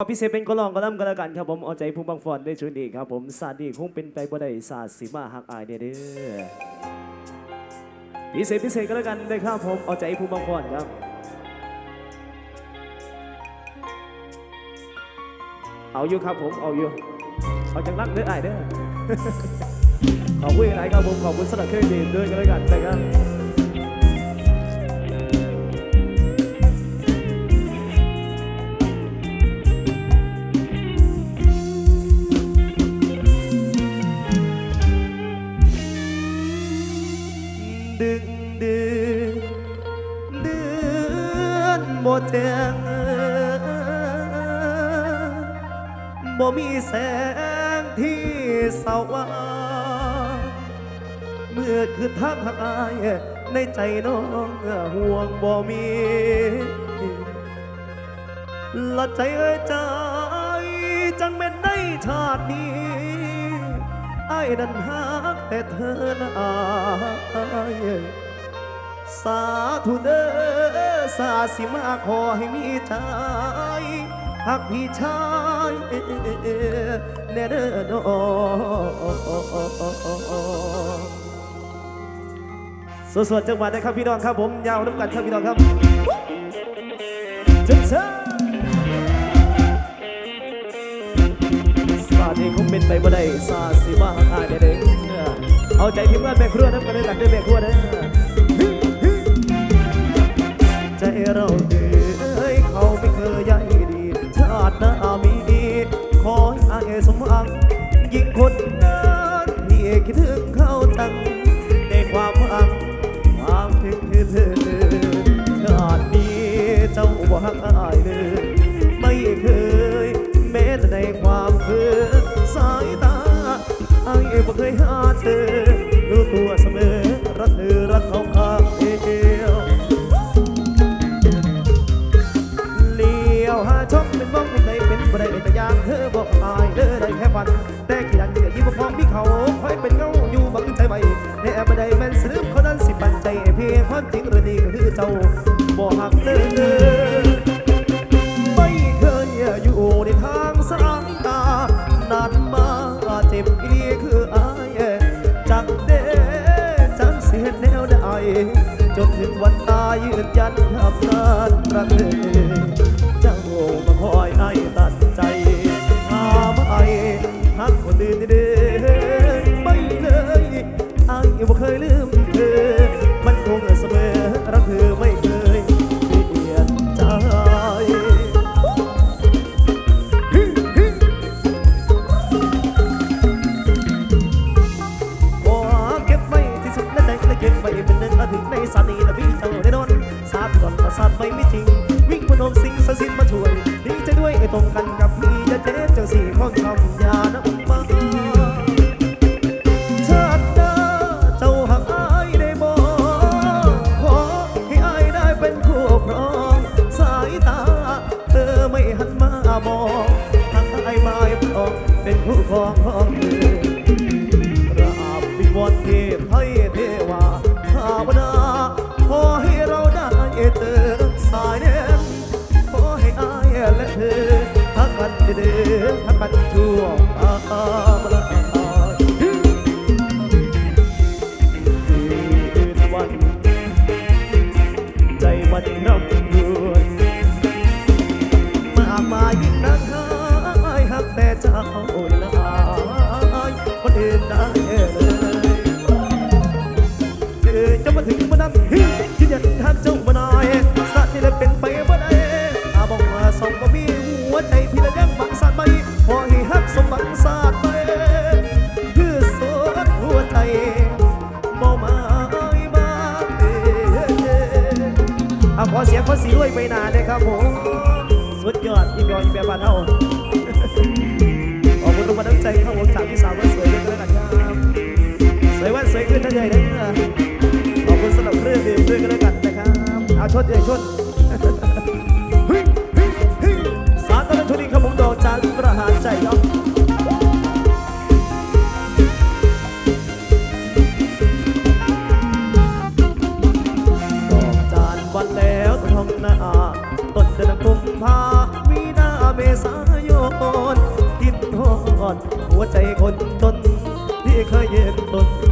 พิเศษเป็นกลองกระลำกันแล้วกันครับผมเอาใจผู้บังฟอนได้ชุดดีครับผมศาดีคงเป็นไปบ่ได้ศาสตร์สีมาหักอายเด้อเด้อพิเศษพิเศษก็แล้วกันได้ครับผมเอาใจผู้บังฟอนครับเอาอยู่ครับผมเอาอยู่เอาจังรักเด้ออายเด้อขอบคุณหลายครับผมขอบคุณสำหรับเครื่องดื่มด้วยกันแล้วกันนะครับ บ่มีแสงที่สว่างเมื่อคือทางหักอายในใจน้องห่วงบ่มีละใจเอ้ยใจจังเป็นในชาตินี้ไอ้นั้นหักแต่เธอนะอายสาธุเด้อสาสิมาขอให้มีใจหักพี่ชาย แน่เด้อน้องสวดจังหวัดนะครับพี่น้องครับผมยาวน้ำกันครับพี่น้องครับจึงเชิญสาดีคงเป็นไปบ่ได้สาสิว่าหายได้เด้อเอาใจทีมงานแม่ครัวน้ำกันด้วยกันเด้อแม่ครัวเด้อใจเราด้ สมหวังยิ่งคนนั้นพี่คิดถึงเขาตั้งในความหวังความถึงเธอชาตินี้เจ้าหวังอายเลย เอาขอเสียงขอสีด้วยไปนานเลยครับผม สุดยอดยิ่ยอดยิ่งแบบบ้านเฮาขอบคุณทุกกำลังใจครับผมสามที่สาวคนสวยด้วยกันแล้วกันครับสวยวันสวยขึ้นทั้งใหญ่เลยขอบคุณสำหรับเครื่องดื่มด้วยกันแล้วกันนะครับ เอาชดใหญ่ชด สายนกินหอดหัวใจคนจนที่เคยเย็นตน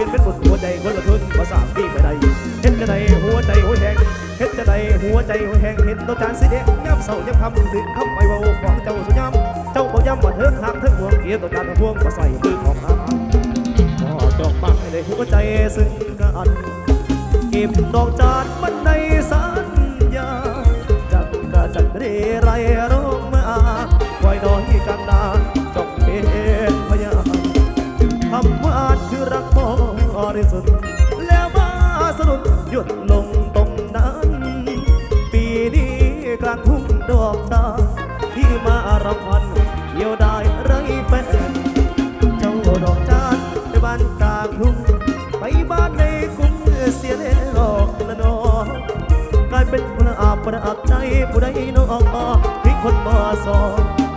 เป็นเป็นบทหัวใจคนละทุนภาษาพี่ไม่ได้เห็นจะใดหัวใจหัวแหงเห็นจะใดหัวใจหัวแหงเห็นตัวจานสีแดงย้ำเศร้าย้ำคำถึงคำไม่เบาของเจ้าสุย้ำเจ้าบอกย้ำว่าเถิงหักเถิงห่วงเกี่ยวตัวจานห่วงมาใส่มือของอาพอดอกไม้ในหัวใจซึ่งกันเก็บดอกจานมันในสัญญาจักกะจันเรไรร ริสุทธิ์แล้วมาสนุนหยุดลงตรงนั้น ปีนี้กลางทุ่งดอกจาที่มารำพันเดียวได้ไรแฟนเจ้าดอกจานไปบ้านกลางทุ่งไปบ้านในกรุงเสียแล้วละนอกลายเป็นคนอาบประอับใจผู้ใดน้องทิ้งคนบ่สอน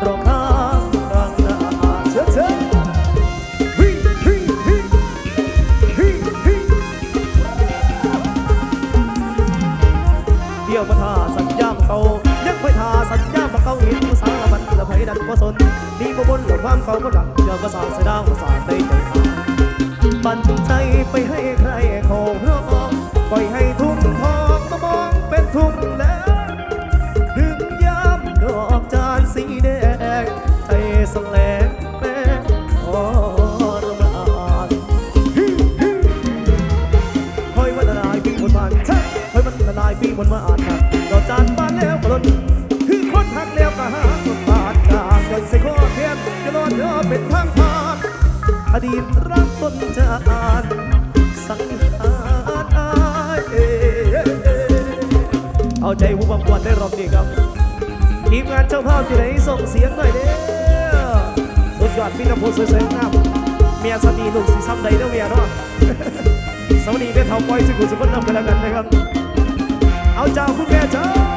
ละไผดันบ่สนนี่บ่บนหลังความเก่าบ่หลังเดี๋ยวมาสางเสยดาวมาสร้ใจหาปั่นใจไปให้ใครของร้องปล่อยให้ทุ่งทองมามองเป็นทุ่งแล้วถึงยามดอกจานสีแดงไอ้สลงแม่ทรมานฮิฮิคอยมันละลายปีบนบานใช่คอยมันละลายปีบนมาอ่านครับดอก จะรอดเธอเป็นทางผ่านอดีตรักต้นจะอ่านสังหารอายเอ่ยเอาใจผู้บังคับได้รอบนี้ครับทีมงานเจ้าภาพที่ไหนส่งเสียงหน่อยเด้อสุดยอดพี่น้ำพุสวยๆงามเมียสามีลูกสีซ้ำใดเด้อเมียเนาะสวัสดีแม่เท่าปอยสุขุมสุขคนนำกันแล้วกันนะครับ เอาเจ้าคุณแม่เจ้า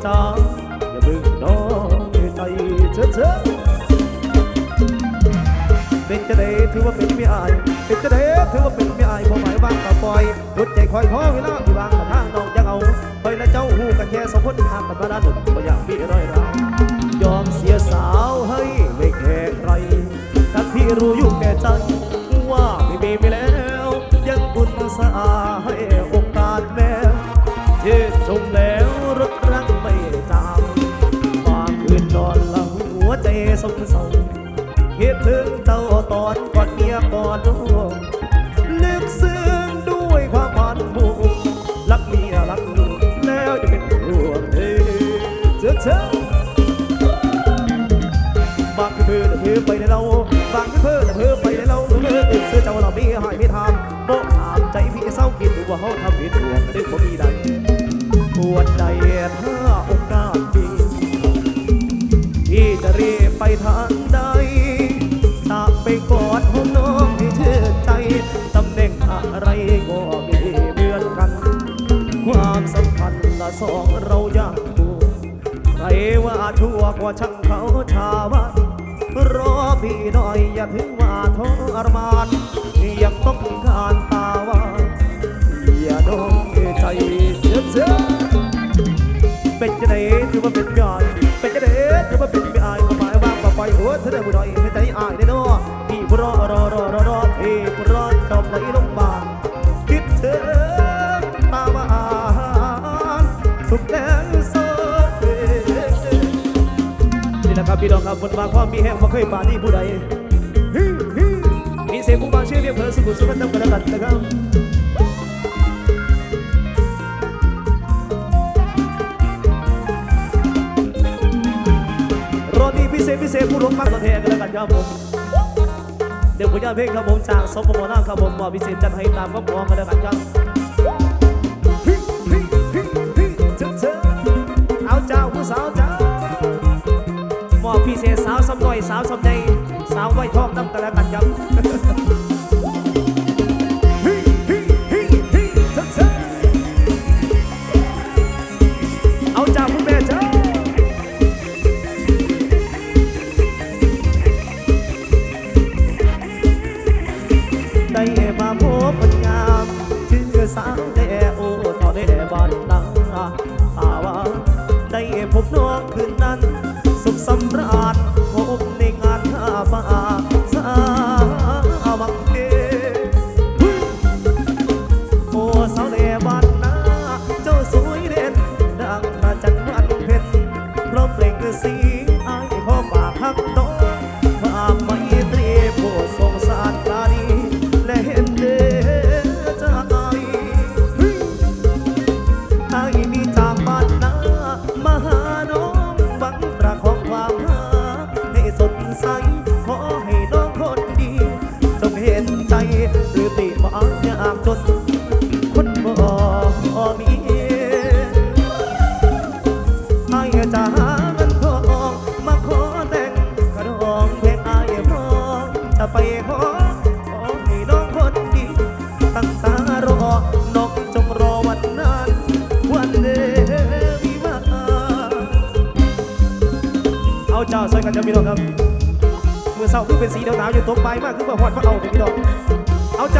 ที่รักจ้าอย่าบึงน้อยใจเชื่อเชื่อเป็นจะได้ถือว่าเป็นไม่อาย เป็นจะได้ถือว่าเป็นไม่อายความหมายว่างกับปล่อยหัวใจคอยพอเวลาที่วางกับทางน้องยังเอาไปและเจ้าหูกันแค่สองคนห่างกันมาด้านหนึ่งก็อยากพี่ร้อยราวยอมเสียสาวให้ไม่แคร์ใครทั้งที่รู้อยู่ เมียก่อนลูกลึกซึ้งด้วยความพันผูกรักเมียรักลูกแล้วจะเป็นห่วงเธอเจ้าเจ้าบางคือเพื่อนเพื่อไปในเราบางเพื่อนเพื่อไปในเราเพื่ออื่นเสื้อเจ้าเรามีหายไม่ทำบอกถามใจพี่เศร้ากินดูว่าเขาทำผิดห่วงดึกบ่มีใด ว่าช่างเขาชาวันรอพี่หน่อยอย่าถึงว่าทรมานยังต้องการตาว่าอย่าโดนใจเจ็บเสียเป็นจะไหนถือว่าเป็นยอดเป็นจะไหนถือว่าเป็นไม่อายก็หมายว่าไปหัวเธอได้บุหน่อยให้ใจอาย พี่น้องครับบนบางความมีแห้งมาเคยปานี่ผู้ใดมีเสียงผู้บางชื่อเรียกเพอสุขุมสุขนำกันแล้วกันนะครับรอดีพิเศษพิเศษผู้ร่วมมากกว่าแทนกันแล้วกันครับผมเดี๋ยวผลงานเพลงครับผมจากสปปลาวครับผมมอบพิเศษจัดให้ตามก็พร้อมกันแล้วกันครับาวสำใดสาวไว้ทองน้ำกันแล้วกันครับ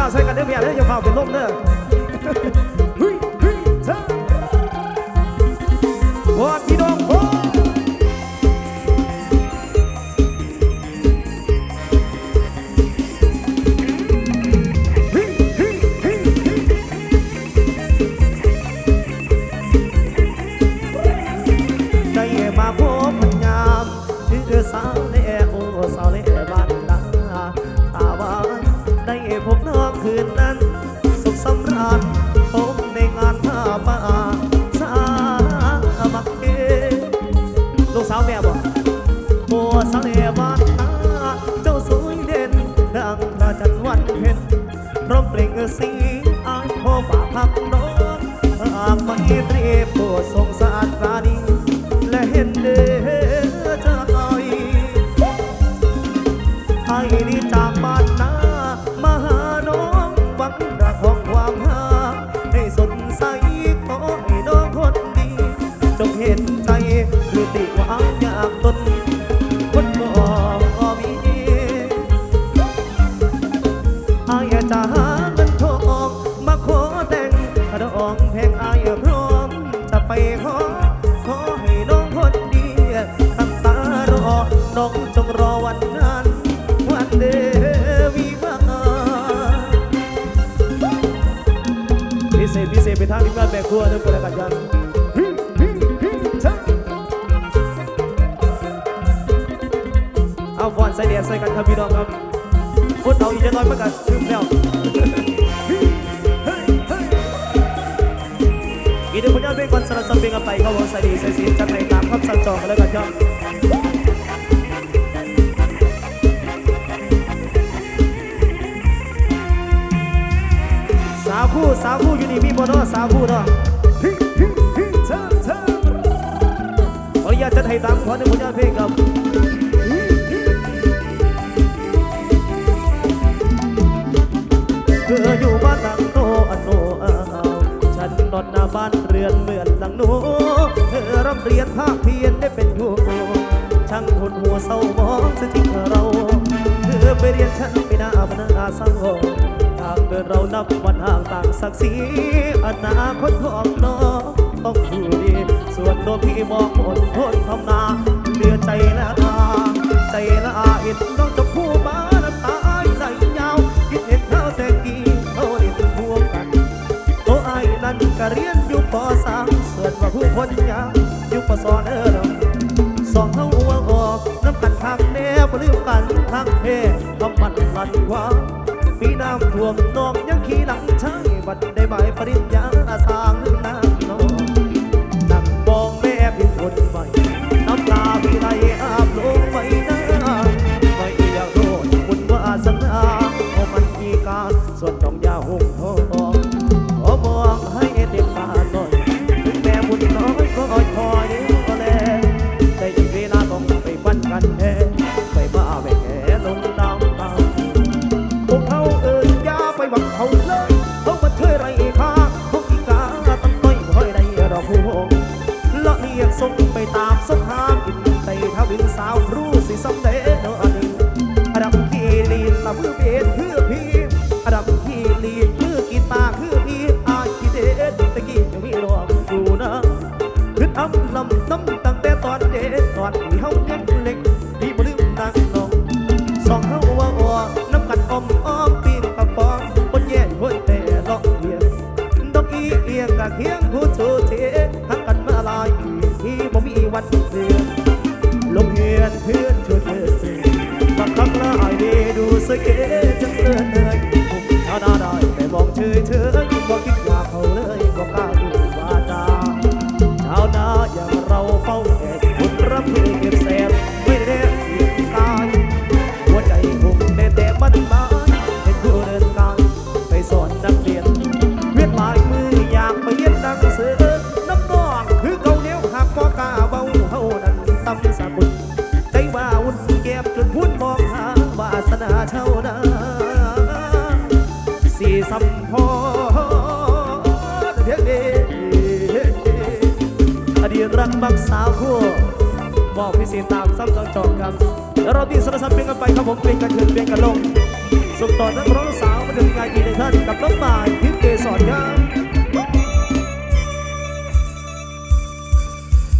าใส่กันเด้อแม่เด้ออย่าเฝ้าเป็นลมเด้อ พร้อมเปล่งเสียงอายขอฝากพักนอนอากไม่ตรีโปวดสงสารปราณีและเห็นเด้ เศษพิเศษไปทางทีมงานแม่ครัวทุกคนกันยัาเอาฟอนใส่เดียใส่กันทับพี่น้องครับฟุตเอาอีกจะน้อยมากกันลืมแล้วอีนดียวผเบ่เป็นนสลับสับเบ่ยกันไปเขาวอกใส่ดีใส่สีจักในตามครับสั่งจองกันแล้วกันครั คู่สาวคู่อยู่นี่มีบ่เนาะสาวคู่เนาะขออนุญาตจัดให้ตามขอในผลงานเพลงครับเธออยู่บ้านหลังโตอันโนอาฉันนอนหน้าบ้านเรือนับวันห่างต่างศักดิ์ศรีอนาคตของน้องต้องดูดี ส่วนตัวพี่มองอดทนทำนาเลือใจละอาใจละอาอิฐนน้องจะพูดมาน้ำตายใจยาวคิดเห็นเท่าแต่กี้เขาเรียนพวกกันโตไอ้นั้นก็เรียนอยู่ปสามส่วนว่าผู้คนยาวอยู่ปสอนเออสองเท้าหัวออกน้ำกันทางแนบลืมกันทางเพทำมันมันว่า ปีน้ำท่วมน้องยังขี่หลังช้าบัดได้ใบปริญญาอาสางหนึ่งนา รู้สิสำเนาอันนี้รำคีรีตะมือเบียด